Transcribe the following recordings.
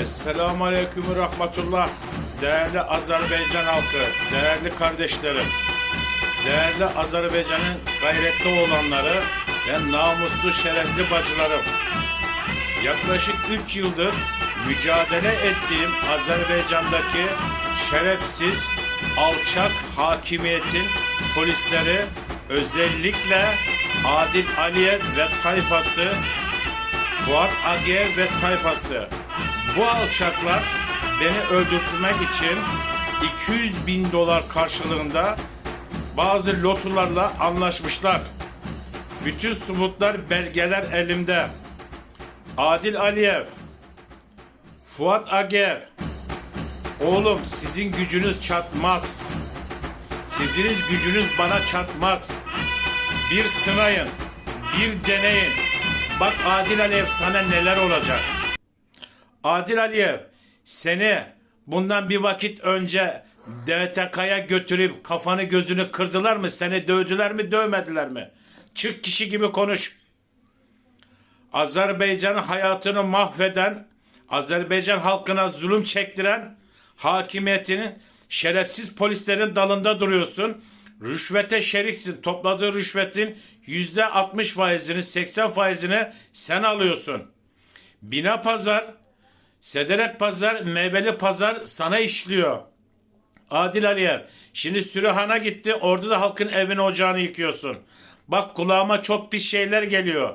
Esselamu Aleyküm ve Rahmetullah. Değerli Azerbaycan halkı, değerli kardeşlerim, değerli Azerbaycan'ın gayretli olanları ve namuslu şerefli bacılarım. Yaklaşık 3 yıldır mücadele ettiğim Azerbaycan'daki şerefsiz, alçak hakimiyetin polisleri özellikle Adil Aliyev ve tayfası Fuat Agev ve tayfası. Bu alçaklar beni öldürtmek için 200 bin dolar karşılığında bazı lotularla anlaşmışlar. Bütün subutlar, belgeler elimde. Adil Aliyev, Fuat Agev, oğlum sizin gücünüz çatmaz. Siziniz gücünüz bana çatmaz. Bir sınayın, bir deneyin. Bak Adil Aliyev sana neler olacak. Adil Aliyev seni bundan bir vakit önce DTK'ya götürüp kafanı gözünü kırdılar mı? Seni dövdüler mi dövmediler mi? Çık kişi gibi konuş. Azerbaycan'ın hayatını mahveden, Azerbaycan halkına zulüm çektiren hakimiyetinin şerefsiz polislerin dalında duruyorsun. Rüşvete şeriksin. Topladığı rüşvetin yüzde 60 faizini, 80 faizini sen alıyorsun. Bina pazar, Sederek pazar, meyveli pazar sana işliyor. Adil Aliyev. Şimdi Sürehan'a gitti. Orada da halkın evini ocağını yıkıyorsun. Bak kulağıma çok pis şeyler geliyor.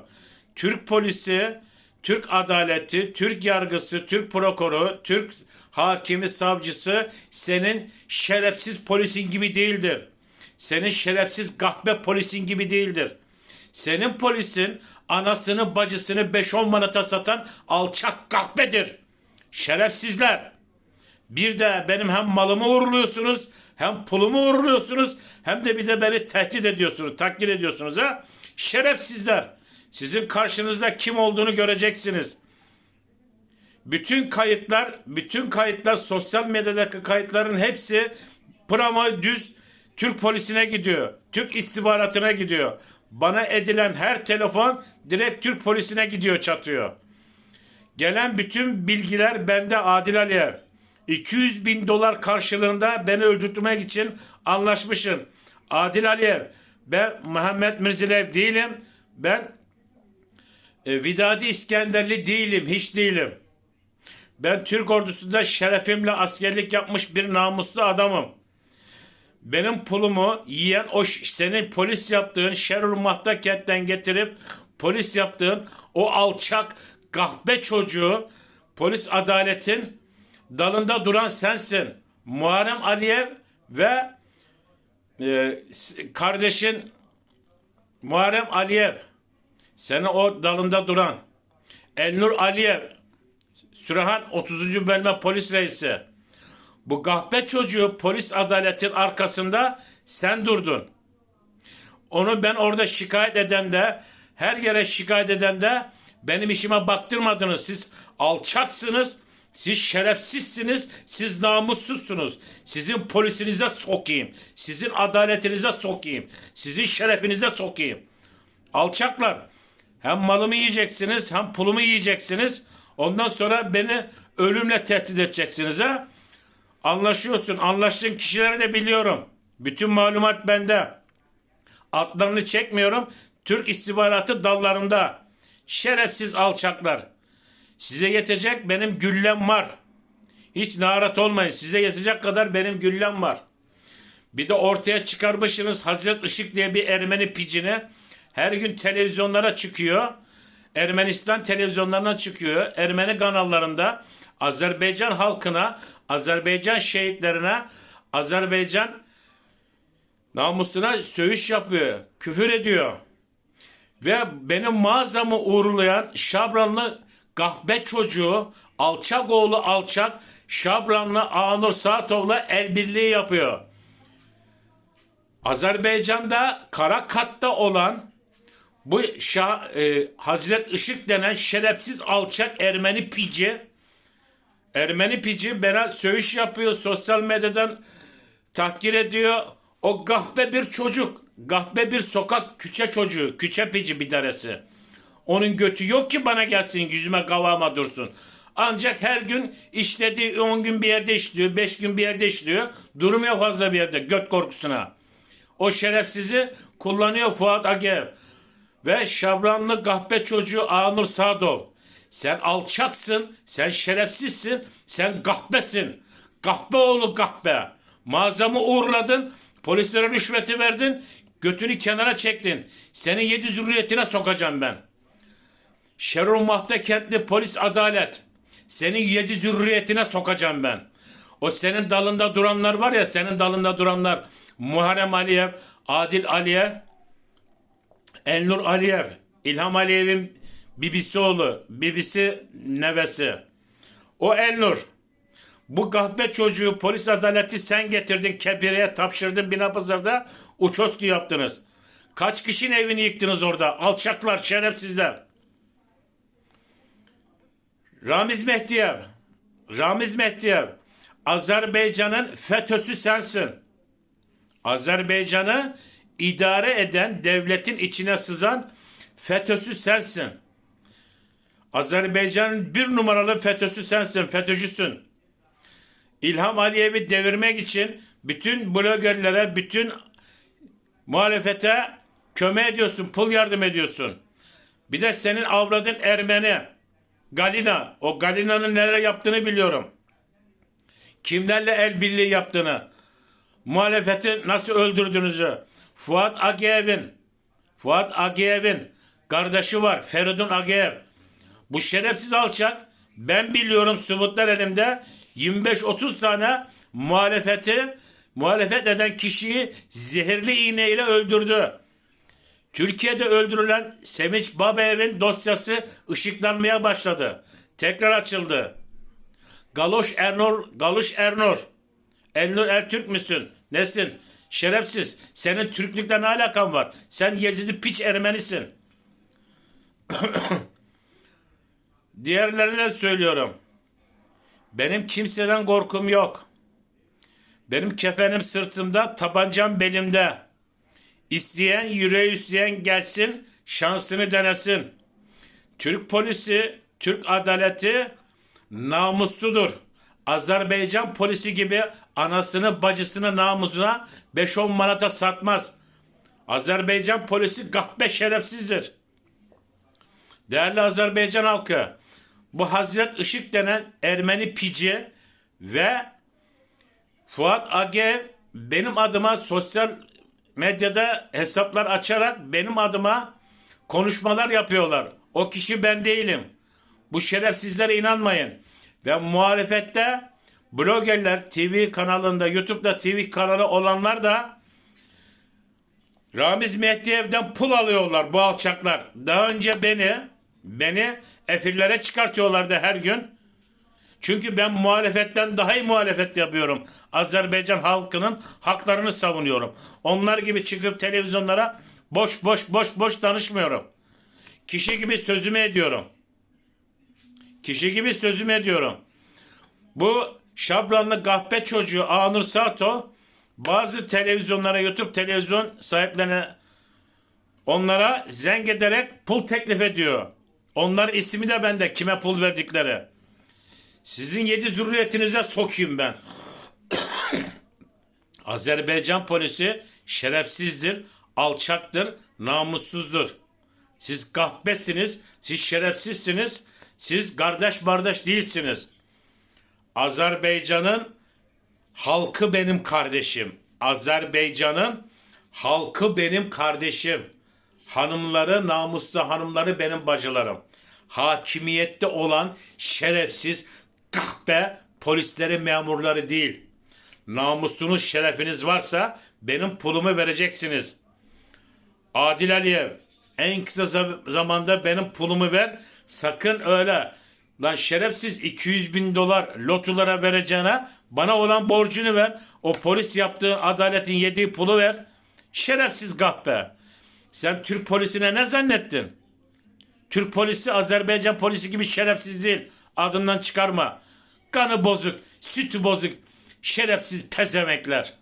Türk polisi, Türk adaleti, Türk yargısı, Türk prokuroru, Türk hakimi, savcısı senin şerefsiz polisin gibi değildir. Senin şerefsiz gahbe polisin gibi değildir. Senin polisin anasını bacısını 5-10 manata satan alçak kahpedir. Şerefsizler. Bir de benim hem malımı uğurluyorsunuz hem pulumu uğurluyorsunuz hem de bir de beni tehdit ediyorsunuz, takdir ediyorsunuz ha. Şerefsizler. Sizin karşınızda kim olduğunu göreceksiniz. Bütün kayıtlar, bütün kayıtlar sosyal medyadaki kayıtların hepsi prama düz Türk polisine gidiyor. Türk istihbaratına gidiyor. Bana edilen her telefon direkt Türk polisine gidiyor çatıyor. Gelen bütün bilgiler bende Adil Aliyev. 200 bin dolar karşılığında beni öldürtmek için anlaşmışsın. Adil Aliyev. Ben Muhammed Mirzilev değilim. Ben e, Vidadi İskenderli değilim. Hiç değilim. Ben Türk ordusunda şerefimle askerlik yapmış bir namuslu adamım. Benim pulumu yiyen o senin polis yaptığın Şerur Mahtakent'ten getirip polis yaptığın o alçak kahpe çocuğu polis adaletin dalında duran sensin. Muharrem Aliyev ve e, kardeşin Muharrem Aliyev seni o dalında duran Elnur Aliyev Sürehan 30. bölme polis reisi bu gahpe çocuğu polis adaletin arkasında sen durdun. Onu ben orada şikayet eden de her yere şikayet eden de benim işime baktırmadınız. Siz alçaksınız. Siz şerefsizsiniz. Siz namussuzsunuz. Sizin polisinize sokayım. Sizin adaletinize sokayım. Sizin şerefinize sokayım. Alçaklar. Hem malımı yiyeceksiniz hem pulumu yiyeceksiniz. Ondan sonra beni ölümle tehdit edeceksiniz ha. Anlaşıyorsun. Anlaştığın kişileri de biliyorum. Bütün malumat bende. Adlarını çekmiyorum. Türk istihbaratı dallarında. Şerefsiz alçaklar. Size yetecek benim güllem var. Hiç narat olmayın. Size yetecek kadar benim güllem var. Bir de ortaya çıkarmışsınız Hazret Işık diye bir Ermeni picini. Her gün televizyonlara çıkıyor. Ermenistan televizyonlarına çıkıyor. Ermeni kanallarında Azerbaycan halkına, Azerbaycan şehitlerine, Azerbaycan namusuna söğüş yapıyor. Küfür ediyor. Ve benim mağazamı uğurlayan Şabranlı gahbe çocuğu, alçak oğlu alçak, Şabranlı Anur Saatov'la el birliği yapıyor. Azerbaycan'da kara katta olan bu Şah, e, Hazret Işık denen şerefsiz alçak Ermeni pici Ermeni pici bana söğüş yapıyor sosyal medyadan tahkir ediyor. O gahbe bir çocuk. Gahbe bir sokak küçe çocuğu. Küçe pici bir tanesi. Onun götü yok ki bana gelsin yüzüme kavama dursun. Ancak her gün işlediği 10 gün bir yerde işliyor, 5 gün bir yerde işliyor. Durmuyor fazla bir yerde göt korkusuna. O şerefsizi kullanıyor Fuat Agev. Ve şabranlı kahpe çocuğu Anur Sadol. Sen alçaksın, sen şerefsizsin, sen kahpesin. Kahpe oğlu kahpe. Mağazamı uğurladın, polislere rüşveti verdin, götünü kenara çektin. Senin yedi zürriyetine sokacağım ben. Şerun Mahta Kentli Polis Adalet. Senin yedi zürriyetine sokacağım ben. O senin dalında duranlar var ya, senin dalında duranlar. Muharrem Aliyev, Adil Aliyev, Elnur Aliyev, İlham Aliyev'in bibisi oğlu, bibisi nevesi. O Elnur. Bu kahpe çocuğu polis adaleti sen getirdin Kebire'ye tapşırdın Binapazar'da uçoski yaptınız. Kaç kişinin evini yıktınız orada? Alçaklar, şerefsizler. Ramiz Mehdiyev. Ramiz Mehdiyev. Azerbaycan'ın FETÖ'sü sensin. Azerbaycan'ı idare eden devletin içine sızan FETÖ'sü sensin. Azerbaycan'ın bir numaralı FETÖ'sü sensin, FETÖ'cüsün. İlham Aliyev'i devirmek için bütün bloggerlere, bütün muhalefete köme ediyorsun, pul yardım ediyorsun. Bir de senin avradın Ermeni. Galina. O Galina'nın neler yaptığını biliyorum. Kimlerle el birliği yaptığını. Muhalefeti nasıl öldürdüğünüzü. Fuat Agiyev'in Fuat Agiyev'in kardeşi var. Feridun Agiyev. Bu şerefsiz alçak ben biliyorum subutlar elimde 25-30 tane muhalefeti muhalefet eden kişiyi zehirli iğneyle öldürdü. Türkiye'de öldürülen Sevinç Babayev'in dosyası ışıklanmaya başladı. Tekrar açıldı. Galoş Ernur, Galoş Ernur. Elnur Ertürk müsün? Nesin? Şerefsiz. Senin Türklükle ne alakan var? Sen Yezidi piç Ermenisin. Diğerlerine söylüyorum. Benim kimseden korkum yok. Benim kefenim sırtımda, tabancam belimde. İsteyen, yüreği isteyen gelsin, şansını denesin. Türk polisi, Türk adaleti namusludur. Azerbaycan polisi gibi anasını bacısını namusuna 5-10 manata satmaz. Azerbaycan polisi kahpe şerefsizdir. Değerli Azerbaycan halkı, bu Hazret Işık denen Ermeni pici ve Fuat Age benim adıma sosyal medyada hesaplar açarak benim adıma konuşmalar yapıyorlar. O kişi ben değilim. Bu şerefsizlere inanmayın. Ve muhalefette bloggerler TV kanalında, YouTube'da TV kanalı olanlar da Ramiz Mehdiyev'den pul alıyorlar bu alçaklar. Daha önce beni beni efirlere çıkartıyorlardı her gün. Çünkü ben muhalefetten daha iyi muhalefet yapıyorum. Azerbaycan halkının haklarını savunuyorum. Onlar gibi çıkıp televizyonlara boş boş boş boş danışmıyorum. Kişi gibi sözümü ediyorum. Kişi gibi sözümü ediyorum. Bu şabranlı kahpe çocuğu Anur Sato bazı televizyonlara, YouTube televizyon sahiplerine onlara zeng ederek pul teklif ediyor. Onlar ismi de bende kime pul verdikleri. Sizin yedi zürriyetinize sokayım ben. Azerbaycan polisi şerefsizdir, alçaktır, namussuzdur. Siz kahpesiniz, siz şerefsizsiniz, siz kardeş kardeş değilsiniz. Azerbaycan'ın halkı benim kardeşim. Azerbaycan'ın halkı benim kardeşim. Hanımları, namuslu hanımları benim bacılarım. Hakimiyette olan şerefsiz kahpe polisleri, memurları değil. Namusunuz, şerefiniz varsa benim pulumu vereceksiniz. Adil Aliyev en kısa zam- zamanda benim pulumu ver. Sakın öyle lan şerefsiz 200 bin dolar lotulara vereceğine bana olan borcunu ver. O polis yaptığın adaletin yediği pulu ver. Şerefsiz kahpe. Sen Türk polisine ne zannettin? Türk polisi Azerbaycan polisi gibi şerefsiz değil. Adından çıkarma. Kanı bozuk, sütü bozuk, şerefsiz pezemekler.